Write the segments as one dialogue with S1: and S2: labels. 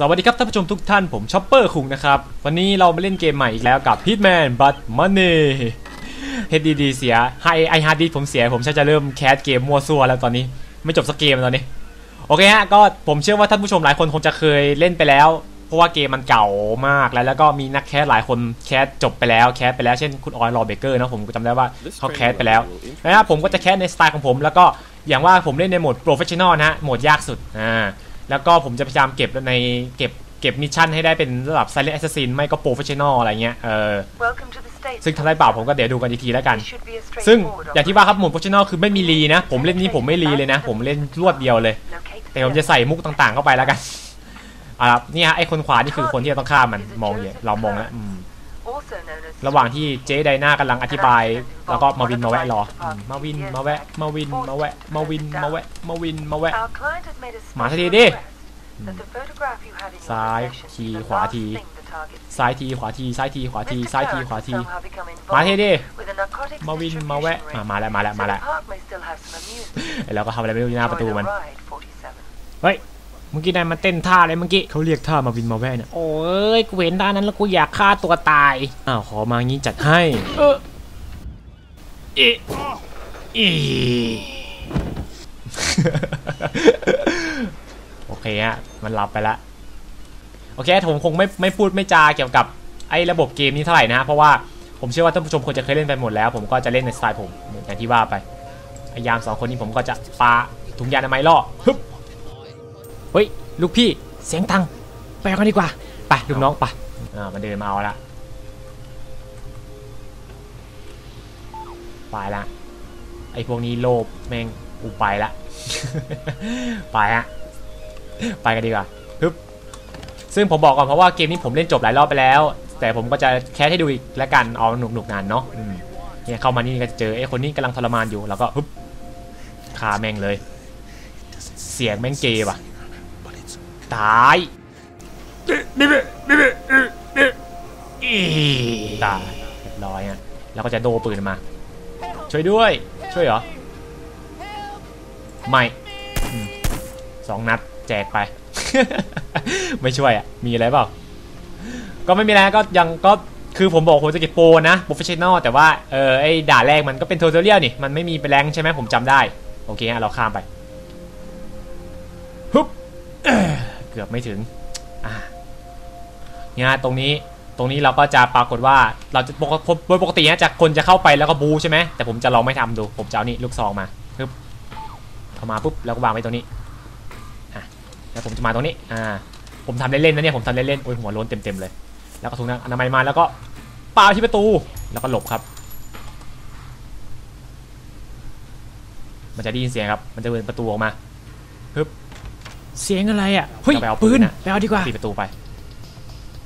S1: สวัสดีครับท่านผู้ชมทุกท่านผมชอปเปอร์คุงนะครับ วันนี้เรามาเล่นเกมใหม่อีกแล้วกับ Hitman But Money HDD เสียไฮไอฮาร์ดดิสผมเสีย ผมชักจะเริ่มแคสเกมมั่วซั่วแล้วตอนนี้ ไม่จบสักเกมตอนนี้ โอเคฮะ ก็ผมเชื่อว่าท่านผู้ชมหลายคนคงจะเคยเล่นไปแล้ว เพราะว่าเกมมันเก่ามากแล้ว แล้วก็มีนักแคสหลายคนแคสจบไปแล้วแคสไปแล้วเช่นคุณออยลอเบเกอร์นะผมก็จำได้ว่าเขาแคสไปแล้วนะครับผมก็จะแคสในสไตล์ของผม แล้วก็อย่างว่าผมเล่นในโหมดโปรเฟชชั่นอลนะฮะโหมดยากสุดอ่า แล้วก็ผมจะพยายามเก็บในเก็บเก็บมิชชั่นให้ได้เป็นระดับ Silent Assassin ไม่ก็โปรเฟชชั่นอลอะไรเงี้ย เออ ซึ่งทำได้เปล่าผมก็เดี๋ยวดูกันอีกทีแล้วกัน ซึ่งอย่างที่ว่าครับโหมดโปรเฟชชั่นอลคือไม่มีรีนะ ผมเล่นนี้ผมไม่รีเลยนะ ผมเล่นรวดเดียวเลย แต่ผมจะใส่มุกต่างๆเข้าไปแล้วกันอ่าครับนี่ฮะไอ้คนขวานี่คือคนที่เราต้องฆ่ามัน มองอย่างเรามองแล้วอืม ระหว่างที่เจ๊ไดนากำลังอธิบาย แล้วก็มาวินมาแวะรออืมมาวินมาแวะ มาวินมาแวะ มาวินมาแวะ มาวินมาแวะ
S2: มาสักทีดิ
S1: ซ้า
S2: ซ้ายย
S1: ที
S2: ที
S1: ข
S2: ข
S1: วาวาที
S2: ที
S1: ซ้ายทีขวาทีซ้ายทีขวาที
S2: ที
S1: ซ้า
S2: ซ้ายย
S1: ที
S2: ที
S1: ข
S2: ข
S1: วาวาที
S2: ที
S1: มา
S2: มา
S1: ที
S2: ที
S1: ดิ
S2: ดิ
S1: มา
S2: มา
S1: วิ
S2: วิ
S1: น
S2: น
S1: มา
S2: มา
S1: แวะ
S2: แวะ
S1: อะมาแล้วมาแล้วมา
S2: มา
S1: แล้
S2: แล้วว
S1: ไอ้เราก็ทำอะไรไม่รู้อยู่หน้า
S2: ป
S1: ประระ
S2: ตู
S1: ตู
S2: มั
S1: มัน
S2: น
S1: เฮ้ย เมื่อกี้นายมาเต้นท่าอะไรเมื่อกี้เขาเรียกท่ามาวินมาแวะเนี่ย
S3: โอ้ยกูเห็นด้านนั้นแล้วกูอยากฆ่าตัวตาย
S1: อ้าวขอมางี้จัดให้
S3: เออเอะอี
S1: โอเคฮะมันหลับไปละโอเคผมคงไม่ไม่พูดไม่จาเกี่ยวกับไอ้ระบบเกมนี้เท่าไหร่นะเพราะว่าผมเชื่อว่าท่านผู้ชมควรจะเคยเล่นไปหมดแล้ว ผมก็จะเล่นในสไตล์ผมอย่างที่ว่าไปพยายามสองคนนี้ผมก็จะปาถุงยางอนามัยล่อฮึบ เฮ้ยลูกพี่เสียงตังไปเอากันดีกว่าไปลูกน้องไปอ่ามันเดินมาเอาละไปละไอพวกนี้โลภแม่งกูไปละไปฮะไปกันดีกว่าฮึบซึ่งผมบอกก่อนเพราะว่าเกมนี้ผมเล่นจบหลายรอบไปแล้ว แต่ผมก็จะแคสให้ดูอีกแล้วกันเอาหนุกหนุกนานเนาะเนี่ยเข้ามานี่ก็จะเจอไอ้คนนี้กำลังทรมานอยู่แล้วก็ฮึบคาแม่งเลย เสียงแม่งเกย์ว่ะ ตายอีตายเรียบร้อยฮะแล้วก็จะโดปืนมา ช่วยด้วย ช่วยเหรอ ไม่สองนัดแจกไป ไม่ช่วยอะ มีอะไรเปล่า ก็ไม่มีอะไรก็ยังก็คือผมบอกผมจะเก็บโปรนะโปรเฟชชั่นอลแต่ว่าเออไอ้ด่าแรกมันก็เป็นโทเทเรียลนี่ มันไม่มีไปแรงใช่ไหมผมจำได้ โอเคฮะเราข้ามไปฮึบ กือบไม่ถึงอ่าเนี่ยตรงนี้ตรงนี้เราก็จะปรากฏว่าเราจะปกโดยปกติเนี่ยจะคนจะเข้าไปแล้วก็บูใช่ไหมแต่ผมจะลองไม่ทำดู ผมจะเอานี่ลูกซองมาฮึบเข้ามาปุ๊บแล้วก็วางไว้ตรงนี้อะแล้วผมจะมาตรงนี้อ่าผมทำเล่นๆนะเนี่ยผมทำเล่นๆโอ้ยหัวโล้นเต็มๆเลย แล้วก็ถุงอนามัยมาแล้วก็ปาที่ประตูแล้วก็หลบครับ มันจะได้ยินเสียงครับ มันจะเปิดประตูออกมาปุ๊บ
S3: เสียงอะไรอะเฮ้ย
S1: ก็ไปเอาปื
S3: ปื
S1: น
S3: น
S1: น่ะ
S3: ไปเอาดีกว่า
S1: ปิดประตูไป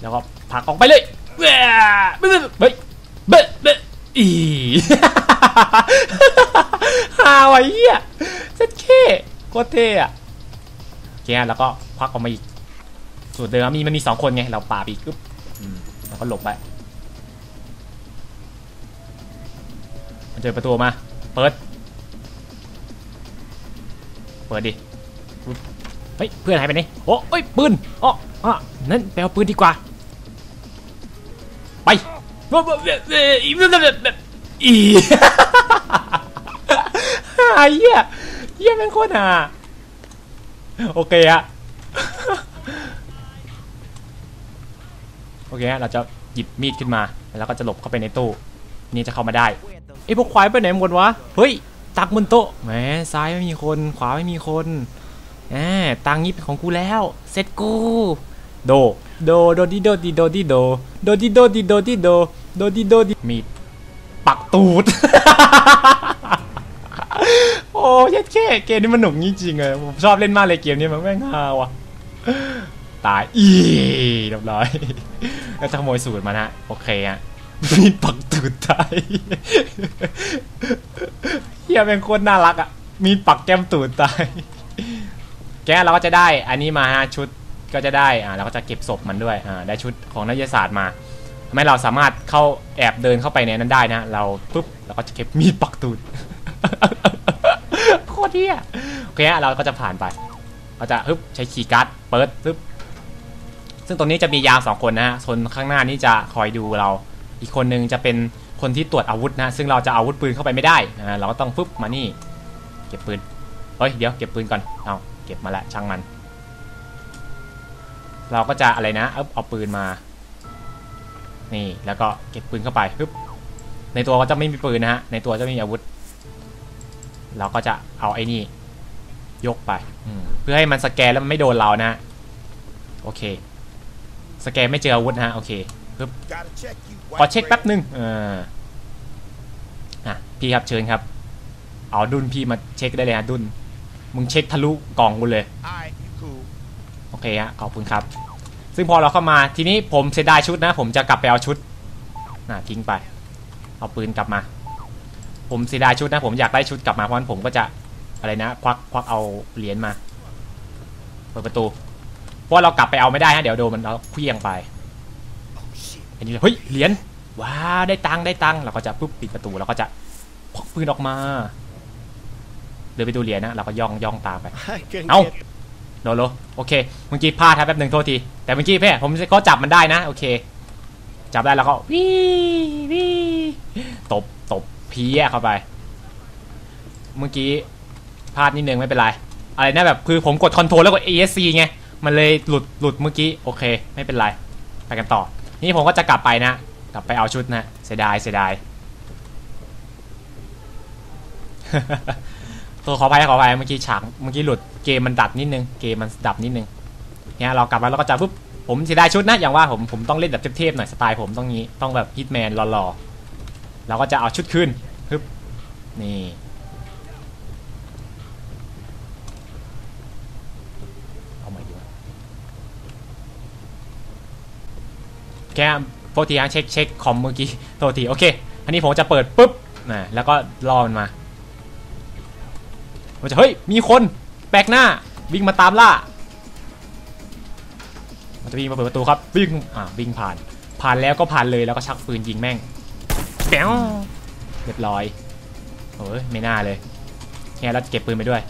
S1: แล้วก็ผลักออกไปเลยแหว่เบ้เฮ้ยเบ้เบ้อีฮาวะเหี้ยเซ็ตเคโคตรเท่อะโอเคแล้วก็ควักออกมาอีกสูตรเดิมมีมันมีสองคนไงเราปาบอีกปึ๊บอืมแล้วก็หลบไปมันเจอประตูมา เปิด เปิดดิ เฮ้ยเพื่อนหายไปไหนโอ้เอ้ยปืนอ๋ออะนั่นไปเอาปืนดีกว่า ไปอีอีไอ้เหี้ยเหี้ยแม่งโคตรห่าโอเคอะโอเคฮะเราจะหยิบมีดขึ้นมาแล้วก็จะหลบเข้าไปในตู้นี่จะเข้ามาได้ไอ้พวกควายไปไหนหมดวะเฮ้ยตักบนโต๊ะแหมซ้ายไม่มีคนขวาไม่มีคน แหมตังค์นี้เป็นของกูแล้วเสร็จกู โด โด โดดิโดดิโดดิโด โดดิโดดิโดดิโด โดดิโดดิมีดปักตูด โอ้ยดแค่เกมนี้มันหนุกจริงๆเลยผมชอบเล่นมากเลยเกมนี้มันแม่งฮาว่ะ ตายอีเรียบร้อย แล้วจะขโมยสูตรมานะโอเคอะมีดปักตูดตายเฮียเป็นโคตรน่ารักอะมีดปักแก้มตูดตาย แกเราก็จะได้อันนี้มาฮะชุดก็จะได้อ่าเราก็จะเก็บศพมันด้วยอ่าได้ชุดของนักวิทยาศาสตร์มาทำให้เราสามารถเข้าแอบเดินเข้าไปในนั้นได้นะ เราปุ๊บเราก็จะเก็บมีดปักตูดโคตรเที่ยโอเคฮะเราก็จะผ่านไปเราจะฮึบใช้คีย์การ์ดเปิดปึ๊บซึ่งตรงนี้จะมียามสองคนนะฮะคนข้างหน้านี่จะคอยดูเรา อีกคนนึงจะเป็นคนที่ตรวจอาวุธนะ ซึ่งเราจะเอาอาวุธปืนเข้าไปไม่ได้อ่าเราก็ต้องฟึบมานี่ เก็บปืนเฮ้ยเดี๋ยวเก็บปืนก่อนเอา ก็บมาแล้วช่างมัน เราก็จะอะไรนะเอาเอาปืนมา นี่แล้วก็เก็บปืนเข้าไปปึ๊บในตัวก็จะไม่มีปืนนะฮะในตัวจะไม่มีอาวุธ เราก็จะเอาไอ้นี่ยกไปอืเพื่อให้มันสแกนแล้วมันไม่โดนเรานะโอเค สแกนไม่เจออาวุธนะฮะโอเคปึ๊บขอเช็คแป๊บหนึ่งเอออะพี่ครับเชิญครับ เอาดุนพี่มาเช็คได้เลยฮะดุน มึงเช็คทะลุกล่องกูเลย
S4: Alright, you cool.
S1: โอเคฮะขอบคุณครับ ซึ่งพอเราเข้ามาทีนี้ผมเสียดายชุดนะ ผมจะกลับไปเอาชุดน่ะทิ้งไป เอาปืนกลับมา ผมเสียดายชุดนะ ผมอยากได้ชุดกลับมาเพราะฉะนั้นผมก็จะอะไรนะ ควักควักเอาเหรียญมาเปิดประตูเพราะว่าเรากลับไปเอาไม่ได้ฮะเดี๋ยวโดนมันเราเคลี้ยงไป
S4: Oh shit.
S1: อันนี้เลยเฮ้ยเหรียญว้าวได้ตังค์ได้ตังค์เราก็จะปุ๊บปิดประตูเราก็จะพกปืนออกมา เดินไปดูเหรียญนะเราก็ย่องย่องตามไป
S4: I couldn't
S1: Ow.
S4: get
S1: โลโลโอเคเมื่อกี้พลาดครับแป๊บหนึ่งโทษที แต่เมื่อกี้เพ่ผมก็จับมันได้นะ โอเค จับได้แล้วก็วิวิตบตบเพี้ยเข้าไป เมื่อกี้พลาดนิดนึงไม่เป็นไร อะไรนะแบบคือผมกดคอนโทรลแล้วกด ESC ไง มันเลยหลุดหลุดเมื่อกี้ โอเค ไม่เป็นไร ไปกันต่อ นี่ผมก็จะกลับไปนะ กลับไปเอาชุดนะ เสียดายเสียดาย ตัวขออภัยขออภัยเมื่อกี้ฉากเมื่อกี้หลุดเกมมันดับนิดนึงเกมมันดับนิดนึงเนี่ยเรากลับมาแล้วก็จะปุ๊บผมเสียดายชุดนะอย่างว่าผมผมต้องเล่นแบบเทพๆหน่อยสไตล์ผมต้องงี้ต้องแบบฮิตแมนหล่อๆเราก็จะเอาชุดขึ้นฮึบนี่เอาใหม่ดีกว่าแค่โทษทีฮะเช็คเช็คคอมเมื่อกี้โทษทีโอเคอันนี้ผมจะเปิดปุ๊บนะแล้วก็รอมันมา มันจะเฮ้ยมีคนแปลกหน้าวิ่งมาตามล่า มันจะวิ่งมาเปิดประตูครับวิ่งอ่าวิ่งผ่าน ผ่านแล้วก็ผ่านเลยแล้วก็ชักปืนยิงแม่งแป๊วเรียบร้อยโอ้ยไม่น่าเลยแค่เราเก็บปืนไปด้วย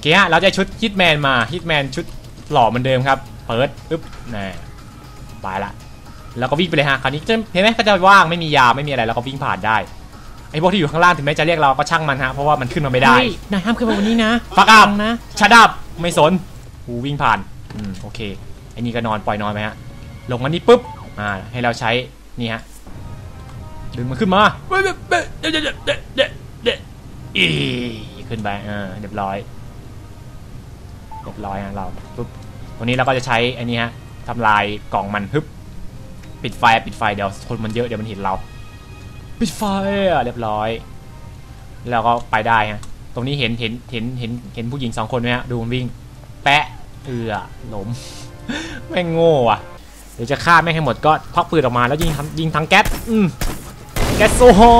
S1: เคฮะเราจะชุดฮิตแมนมาฮิตแมนชุดหล่อเหมือนเดิมครับเปิดอึ๊บน่ไปละแล้วก็วิ่งไปเลยฮะคราวนี้จะเห็นไหมก็จะว่างไม่มียาไม่มีอะไรแล้วก็วิ่งผ่านได้ ไอ้พวกที่อยู่ข้างล่างถึงแม้จะเรียกเราก็ช่างมันฮะเพราะว่ามันขึ้นมาไม่ได้
S3: เฮ้ยนายห้ามขึ้นมาวันนี้นะ
S1: ฟักอัพ
S3: ฟังนะ
S1: ชัดอัพไม่สนกูวิ่งผ่านอืมโอเคไอ้นี่ก็นอนปล่อยนอนไปฮะลงมานี่ปุ๊บอ่าให้เราใช้นี่ฮะดึงมันขึ้นมาเด็ดเด็ดเด็ดเด็ดเด็ดเด็ดเด็ดอีขึ้นไปอ่าเรียบร้อยเรียบร้อยฮะเราปุ๊บวันนี้เราก็จะใช้อันนี้ฮะทำลายกล่องมันฮึบปิดไฟปิดไฟเดี๋ยวคนมันเยอะเดี๋ยวมันเห็นเรา ปิดไฟอะเรียบร้อย แล้วก็ไปได้ฮะตรงนี้เห็นเห็นเห็นเห็นเห็นผู้หญิงสองคนไหมฮะดูมันวิ่ง แปะเอือล้มแม่งโง่อะเดี๋ยวจะฆ่าแม่งให้หมดก็ควักปืนออกมาแล้วยิงยิงทางแก๊สอืมแก๊สโซฮอ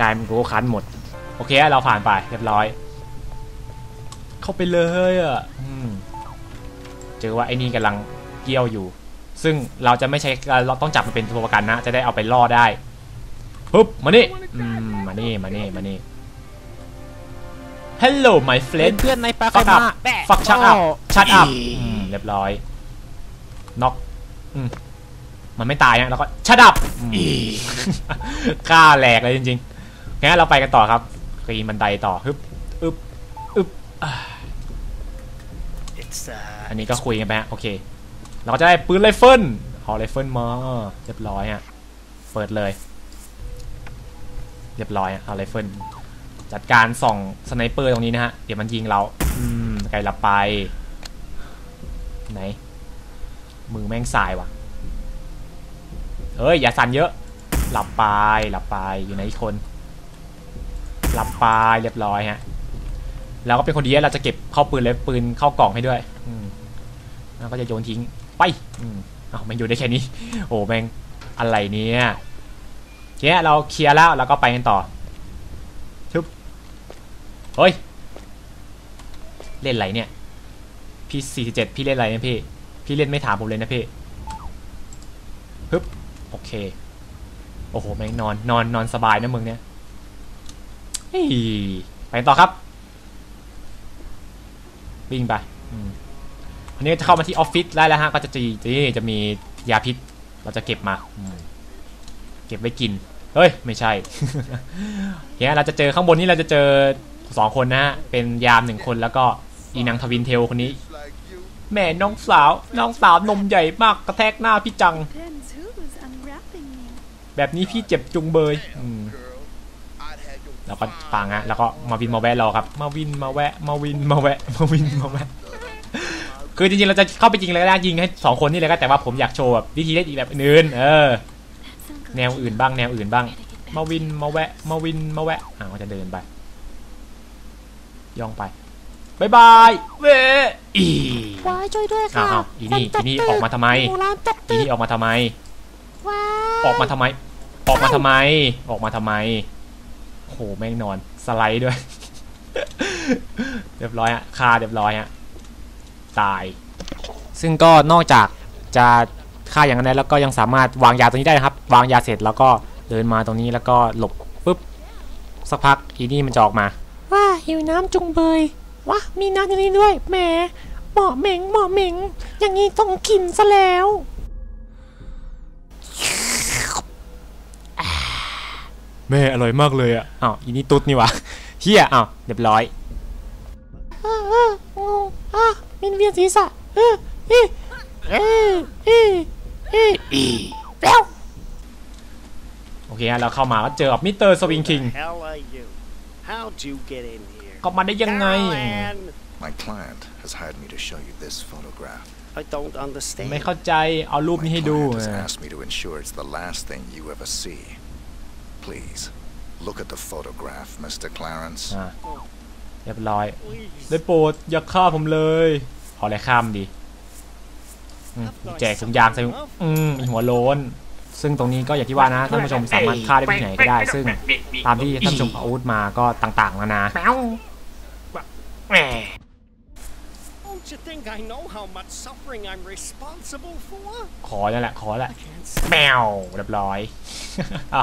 S1: กลายเป็นโกคันหมด โอเคเราผ่านไปเรียบร้อย เข้าไปเลยอะเจอว่าไอ้นี่กำลังเกี่ยวอยู่ ซึ่งเราจะไม่ใช้เราต้องจับมันเป็นตัวประกันนะ จะได้เอาไปล่อได้ ปุ๊บมานี่อืมมานี่มานี่มานี่ Hello my
S3: เล่น
S1: friend
S3: เพื่อนในปลา
S1: ฟัก
S3: ไข่
S1: อัพ
S3: มาแปะ
S1: ฟักชักอัพ
S3: โชั
S1: ดอัพ
S3: อี
S1: เรียบร้อยน็อกอืมมันไม่ตายนะแล้วก็ชัดอัพ
S3: อี
S1: ฆ่าแหลกเลยจริงๆงั้นเราไปกันต่อครับปีนบันไดต่อฮึบอึบอึบอ่า
S4: It's uh
S1: อันนี้ก็คุยกันไปฮะโอเค เราก็จะได้ปืนไรเฟิลเอาไรเฟิลมาเรียบร้อยฮะเปิดเลย เรียบร้อยฮะเอาไรเฟิลจัดการส่องสไนเปอร์ตรงนี้นะฮะ เดี๋ยวมันยิงเราอืมไกลละไป ไหน มือแม่งสายว่ะ เฮ้ย อย่าสั่นเยอะ หลับไป หลับไป อยู่ไหนอีกคน หลับไป เรียบร้อยฮะ แล้วก็เป็นคนดีเราจะเก็บเข้าปืนเลยปืนเข้ากล่องให้ด้วย อืมแล้วก็จะโยนทิ้ง ไป อืมอ้าวแม่งอยู่ได้แค่นี้ โอ้แม่งอะไรเนี่ย เนี้ยเราเคลียร์แล้วเราก็ไปกันต่อชุบเฮ้ย เล่นอะไรเนี่ยพี่47พี่เล่นอะไรเนี่ยพี่ พี่เล่นไม่ถามผมเลยนะพี่ฮึบโอเค โอ้โหแม่งนอนนอนนอนสบายนะมึงเนี่ยเฮ้ยไปต่อครับ วิ่งไปอืมอันนี้ก็จะเข้ามาที่ออฟฟิศได้แล้วฮะ ก็จะจีนี่จะมียาพิษ เราจะเก็บมาอืม เก็บไว้กิน เฮ้ย ไม่ใช่เนี่ยเราจะเจอข้างบนนี้เราจะเจอสองคนนะฮะ เป็นยามหนึ่งคนแล้วก็อีนางทวินเทลคนนี้ แม่น้องสาว น้องสาวนมใหญ่มากกระแทกหน้าพี่จัง แบบนี้พี่เจ็บจุงเบยแล้วก็ฟังฮะแล้วก็มาวินมาแวะรอครับ มาวินมาแวะ มาวินมาแวะ มาวินมาแวะคือจริงๆเราจะเข้าไปจริงเลยก็ได้ยิงให้สองคนนี่เลยก็แต่ว่าผมอยากโชว์แบบวิธีเล่นอีกแบบอื่นเออ แนวอื่นบ้างแนวอื่นบ้าง มาวินมาแวะ มาวินมาแวะอ่าก็จะเดินไป ย่องไปบายบายเวอี
S3: ว้ายช่วยด้วย
S1: อ้า
S3: ค่ะ
S1: วอีนี่อีนี่ออกมาทำไม
S3: หร้านตก
S1: อี
S3: ตึก
S1: นี่ออกมาทำไม
S3: ว้าย
S1: ออกมาทำไม ออกมาทำไม ออกมาทำไมโหแม่งนอนสไลด์ด้วย เรียบร้อยฮะคาเรียบร้อยฮะตาย ซึ่งก็นอกจากจะ ฆ่าอย่างนั้นแล้วก็ยังสามารถวางยาตรงนี้ได้นะครับ วางยาเสร็จแล้วก็เดินมาตรงนี้แล้วก็หลบปุ๊บสักพักอีนี่มันจะออกมา
S3: ว้าหิวน้ำจุงเบยว้ามีน้ำอยู่นี่ด้วยแหมเหมาะเหม่งเหมาะเหม่งอย่างนี้ต้องกินซะแล้ว
S1: แม่อร่อยมากเลยอะอ้าวอีนี่ตุ๊ดนี่วะเฮียอ้าวเรียบร้อย
S3: เออเอองงอะมินเวียนศีรษะเออเออเออ เออเอออีแล้ว
S1: โอเคฮะเราเข้ามาก็เจอกับมิสเตอร์สวิงคิง
S5: hell are you? How'd you get in here?
S1: เข้ามาได้ยังไง
S4: My client has hired me to show you this photograph.
S5: I don't understand.
S1: ไม่เข้าใจ เอารูปนี้ให้ดู My
S4: client has asked me to ensure it's the last thing you ever see. Please, look at the photograph, Mr. Clarence.
S1: เรียบร้อย ได้โปรดอย่าฆ่าผมเลยเอาอะไรข้ามดี แจกถุงยางใส่อืมมีหัวโล้นซึ่งตรงนี้ก็อย่างที่ว่านะท่านผู้ชมสามารถฆ่าได้ที่ไหนก็ได้ ซึ่งตามที่ท่านผู้ชมเอาอาวุธมาก็ต่างๆนานา
S3: แมวแหม
S5: Don't you think I know how much suffering I'm responsible for?
S1: ขอนั่นแหละขอแหละ
S5: I can't
S1: แมวเรียบร้อยอะ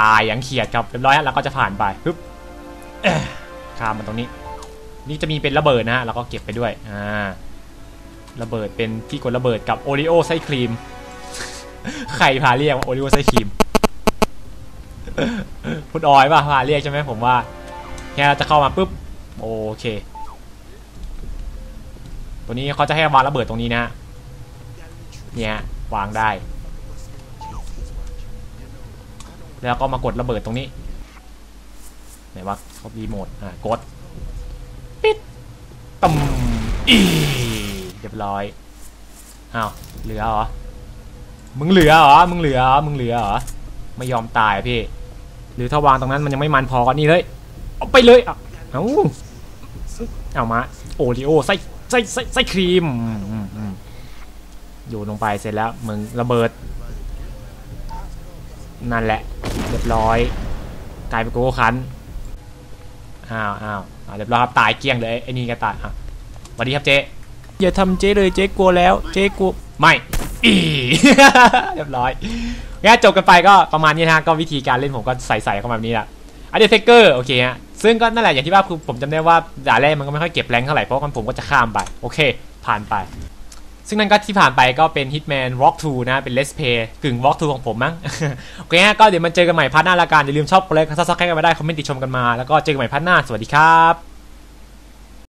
S1: ตายอย่างเขียดครับเรียบร้อยฮะแล้วก็จะผ่านไปปึ๊บเอ้อข้ามมาตรงนี้ นี่จะมีเป็นระเบิดนะฮะแล้วก็เก็บไปด้วยอ่า ระเบิดเป็นที่กดระเบิดกับโอริโอไส้ครีม ใครพาเรียกว่าโอริโอไส้ครีมคุณออยป่ะพาเรียกใช่ไหมผมว่า แค่เราจะเข้ามาปุ๊บ โอเค ตัวนี้เขาจะให้วางระเบิดตรงนี้นะเนี่ยวางได้ แล้วก็มากดระเบิดตรงนี้ไหนว่าเขารีโมทอะกด ปิดตุ่มอี รียบร้อยอ้าวเหลือเหรอมึงเหลือเหรอมึงเหลือเหรอมึงเหลือเหรอไม่ยอมตายพี่ หรือถ้าวางตรงนั้นมันยังไม่มันพอก็นี่เลยเอาไปเลยอะเอาเอามาโอริโอไส้ไส้ไส้ไส้ครีมอืมอืมอืมโยนลงไปเสร็จแล้วมึงระเบิด นั่นแหละ เรียบร้อย กลายเป็นโกโก้คันอ้าวอ้าวเรียบร้อยครับตายเกลี้ยงเลยไอ้นี่ก็ตายอะสวัสดีครับเจ๊ อย่าทำเจ๊เลยเจ๊กลัวแล้ว เจ๊กลัวไม่อีเรียบร้อยงั้นจบกันไปก็ประมาณนี้นะก็วิธีการเล่นผมก็ใส่ๆเข้ามาแบบนี้แหละอันเดอร์เทเกอร์โอเคฮะซึ่งก็นั่นแหละอย่างที่ว่าคือผมจำได้ว่าด่าแรกมันก็ไม่ค่อยเก็บแรงเท่าไหร่เพราะงั้นผมก็จะข้ามไปโอเคผ่านไป ซึ่งนั่นก็ที่ผ่านไปก็เป็น Hitman Walk 2นะเป็น Let's Play กึ่ง Walk 2ของผมมั้งโอเคฮะก็เดี๋ยวมันเจอกันใหม่พาร์ทหน้าละกันอย่าลืมชอบกดไลค์ซับสไครต์กันมาได้คอมเมนต์ติชมกันมาแล้วก็เจอกันใหม่พาร์ทหน้าสวัสดีครับ